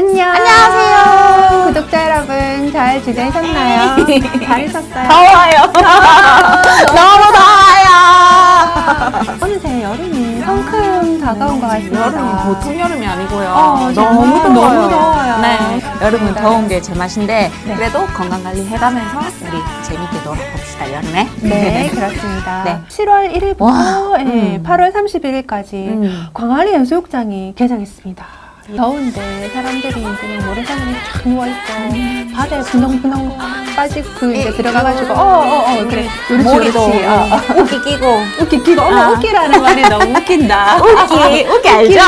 안녕. 안녕하세요. 구독자 여러분 잘 지내셨나요? 잘 있었어요. 더워요. 너무 더워요. 어느새 여름이 성큼 다가온 것 같습니다. 여름은 보통 여름이 아니고요. 어, 너무 더워요. 너무 더워요. 네. 여름은 네. 더운 게 제맛인데 네. 그래도 건강 관리 해가면서 우리 재밌게 놀아봅시다 여름에. 네, 그렇습니다. 네. 7월 1일부터 와, 예, 음. 8월 31일까지 음. 광안리 해수욕장이 개장했습니다. 더운데 사람들이 이제 막 모래사장에 쫙 누워있고 바다에 분홍분홍 빠지고 그 이제 이- 들어가가지고 어어어 그래 머리도 그렇지 어, 어. 웃기 끼고. 웃기 끼고 어머 아. 웃기라는 말이 너무 웃긴다 웃기 웃기 알죠?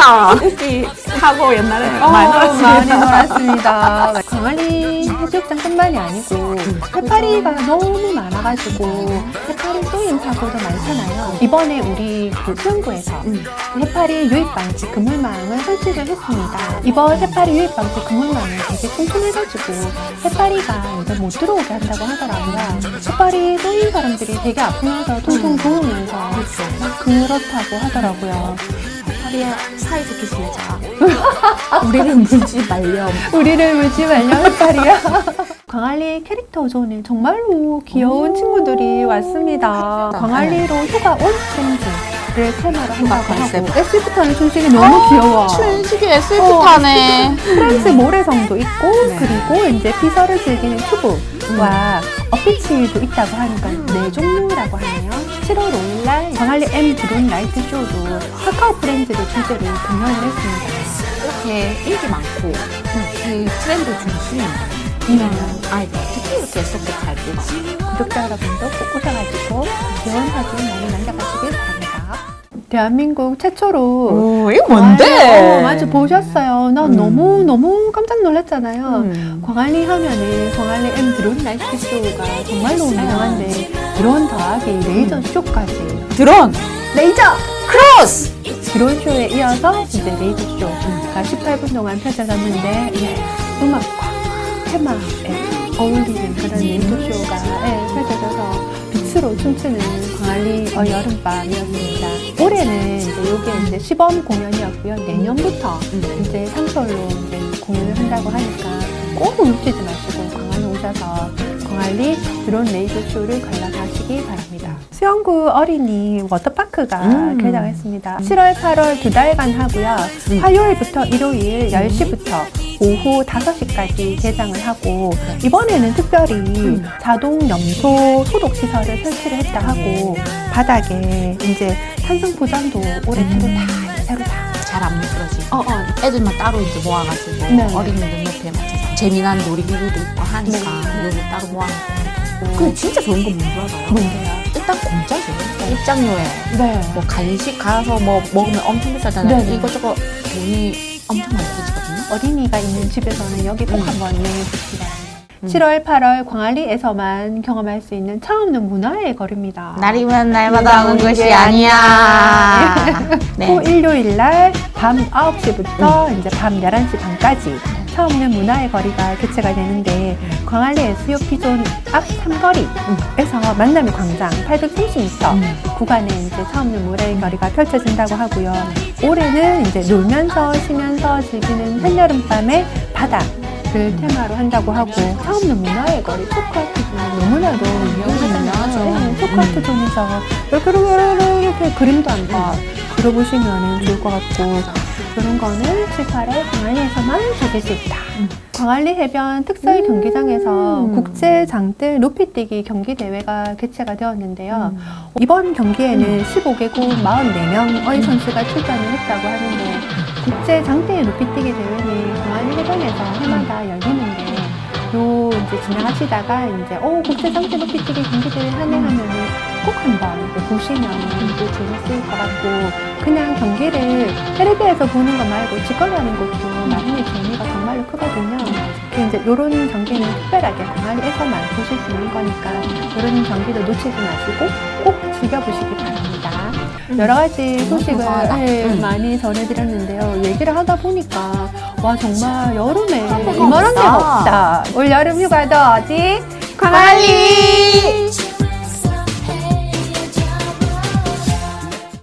웃기 하고 옛날에 어, 많이 많이 놀았습니다. 놀았습니다. 광안리 해수욕장뿐만이 아니고 해파리가 너무 많아가지고 해파리 쏘임 사고도 많잖아요. 이번에 우리 그 수영구에서 음. 해파리 유입 방지 그물망을 설치를 했습니다. 이번 해파리 유입 방지 그물망은 되게 튼튼해가지고 해파리가 이제 못 들어오게 한다고 하더라고요. 해파리 쏘인 사람들이 되게 아프면서 퉁퉁 부으면서 막 그렇다고 하더라고요. 파리야 사이좋게 지내자. 우리를 물지 말렴. 우리를 물지 말려 해파리야. 광안리 캐릭터 존에 정말로 귀여운 오. 친구들이 왔습니다. 네. 광안리로 휴가 온 프렌즈를 테마로 한다고 컨셉. 하고 SF타는 춘식이 너무 귀여워. 춘식이 어. SF타네. 프랑스 모래성도 있고 네. 그리고 이제 피서를 즐기는 튜브와 어피치도 있다고 하니까 네 종류라고 하네요. 7월 5일날 광안리 M 드론 라이트 쇼도 카카오 프렌즈를 주제로 공연을 했습니다. 이렇게 인기 많고 그 트렌드 중심 음. 아이들 특히 이렇게 SF 잘 보다. 구독자 여러분도 꼭 오셔가지고 귀여운 사진 많이 남겨가시길 바랍니다. 대한민국 최초로 오 이거 어, 맞아 보셨어요. 난 음. 너무 너무 깜짝 놀랐잖아요. 음. 광안리 하면은 광안리 M 드론 라이트 쇼가 정말로 유명한데 드론 더하기 레이저 쇼까지 드론 레이저 크로스. 드론 쇼에 이어서 이제 레이저 쇼가 18분 동안 펼쳐졌는데 예, 음악과 테마에 어울리는 그런 레이저 쇼가 예, 펼쳐져서 빛으로 춤추는 광안리 어, 여름밤이었습니다. 올해는 이제 이게 이제 시범 공연이었고요. 내년부터 음. 이제 상설로 이제 공연을 한다고 하니까 꼭 놓치지 마시고 광안리 오셔서 광안리 드론 레이저 쇼를 관람하시기. 수영구 어린이 워터파크가 음. 개장했습니다. 7월, 8월 두 달간 하고요. 음. 화요일부터 일요일 10시부터 오후 5시까지 개장을 하고 이번에는 특별히 음. 자동 염소 소독 시설을 설치를 했다 하고 바닥에 이제 탄성 포장도 올해처럼 음. 다 새로 다 잘안 미끄러지. 어, 어. 애들만 따로 이제 모아가지고 네. 어린이들 옆에 맞춰서 재미난 놀이기구도 있고 하니까 네. 여기 따로 모아놓고. 그 진짜 좋은 건 뭔지 알아요? 뭔데요? 일단 공짜죠. 입장료에 네. 뭐 간식 가서 뭐 먹으면 엄청 비싸잖아요. 네. 이것저것 돈이 엄청 많이 쓰지거든요. 어린이가 있는 집에서는 여기 꼭 음. 한번 여행해 보시기 바랍니다. 음. 7월, 8월 광안리에서만 경험할 수 있는 처음는 문화의 거리입니다. 날이면 날마다 오는 것이 아니야. 네. 또 일요일 날 밤 9시부터 이제 밤 11시 반까지 처음는 문화의 거리가 개최가 되는데 광안리 SUP존 앞 삼거리에서 만남의 광장 830m 음. 구간에 이제 처음는 문화의 거리가 펼쳐진다고 하고요. 올해는 이제 놀면서 쉬면서 즐기는 한여름밤의 바다 를 테마로 한다고 하고 처음는 문화의 거리 토크아트 존 너무나도 유명하잖아요. 유명하죠. 네, 토크아트 존에서 이렇게 이렇게, 이렇게 그림도 한번 그려보시면 좋을 것 같고 그런 거는 7, 8월 광안리에서만 즐길 수 있다. 음. 광안리 해변 특설 경기장에서 음. 국제 장대 높이뛰기 경기 대회가 개최가 되었는데요. 음. 이번 경기에는 15개국 44명의 선수가 출전을 했다고 하는데 국제 장대 높이뛰기 대회는 광안리 해변에서 해마다 열리는데 요 이제 지나가시다가 이제 어 국제 장대 높이 뛰기 경기 대회 하네 하면은 꼭 한번 보시면 또 재밌을 것 같고 그냥 경기를 텔레비에서 보는 거 말고 직관하는 것도 나름의 재미가 정말로 크거든요. 그 이제 요런 경기는 특별하게 광안리에서만 보실 수 있는 거니까 요런 경기도 놓치지 마시고 꼭 즐겨보시기 바랍니다. 여러 가지 소식을 감사하다. 네, 음. 많이 전해드렸는데요. 얘기를 하다 보니까 와 정말 여름에 없다. 올 여름 휴가도 어디? 광안리!